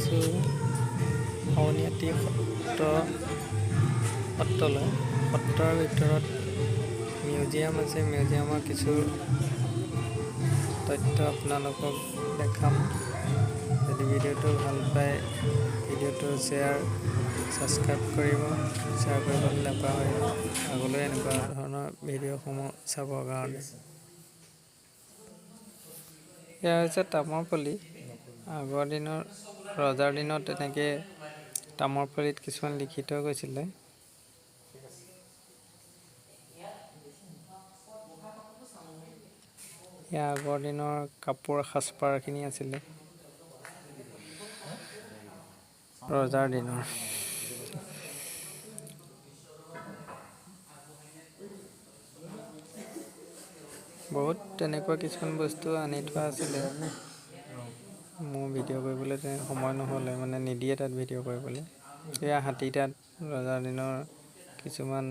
আহিছোঁ আউনীআটী সত্ৰ সত্ৰলৈ। সত্ৰৰ ভিতৰত মিউজিয়াম আছে। মিউজিয়ামৰ কিছু তথ্য আপোনালোকক দেখাম। যদি ভিডিঅ'টো ভাল পায় ভিডিঅ'টো শ্বেয়াৰ ছাবস্ক্ৰাইব কৰিব। শ্বেয়াৰ কৰিবলৈ নাপাহৰিব আগলৈ এনেকুৱা ধৰণৰ ভিডিঅ'সমূহ চাবৰ কাৰণে। এয়া হৈছে তামৰপল্লী আগৰ দিনৰ ৰজাৰ দিনত তেনেকৈ তামৰপল্লীত কিছুমান লিখি থৈ গৈছিলে। এয়া আগৰ দিনৰ কাপোৰ সাজপাৰখিনি আছিলে। ৰজাৰ দিনৰ। বহুত তেনেকুৱা কিছুমান বস্তু আনি থোৱা আছিলে। মোৰ ভিডিঅ' কৰিবলৈ সময় নহ'লে মানে নিদিয়ে তাত ভিডিঅ' কৰিবলৈ। এয়া হাতী তাত ৰজাৰ দিনৰ কিছুমান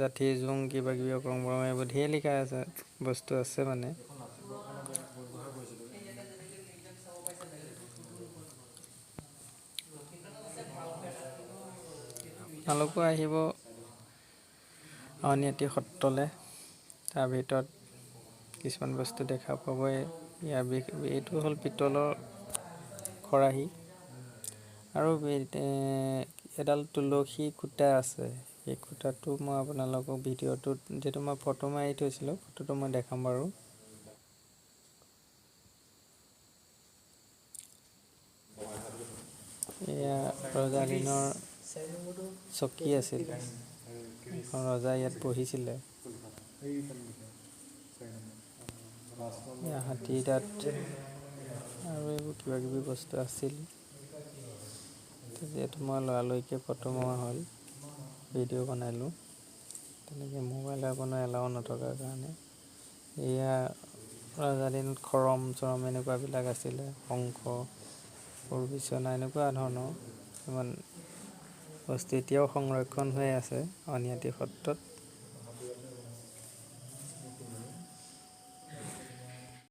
জাঠি জোং কিবা কিবি অকৰং বকৰং এইবোৰ ঢেৰ লিখা আছে বস্তু আছে মানে। আপোনালোকো আহিব আউনীআটী সত্ৰলৈ। তাৰ ভিতৰত কিছুমান বস্তু দেখা পাবই। ইয়াৰ বিষ এইটো হ'ল পিতলৰ খৰাহী। আৰু এডাল তুলসী খুটা আছে। সেই খুটাটো মই আপোনালোকক ভিডিঅ'টোত যিহেতু মই ফটো মাৰি থৈছিলোঁ ফটোটো মই দেখাম বাৰু। এয়া ৰজা দিনৰ চকী আছিল। ৰজা ইয়াত বহিছিলে। হাতী দাঁত আৰু এইবোৰ কিবা কিবি বস্তু আছিল। যিহেতু মই লৰালৰিকৈ ফটো মৰা হ'ল ভিডিঅ' বনালোঁ। তেনেকৈ মোবাইল আপোনাৰ এলাও নথকাৰ কাৰণে। এয়া ৰজা দিনত খৰম চৰম এনেকুৱাবিলাক আছিলে শংখ বিচনা এনেকুৱা ধৰণৰ। কিছুমান বস্তু এতিয়াও সংৰক্ষণ হৈ আছে আউনীআটী সত্ৰত।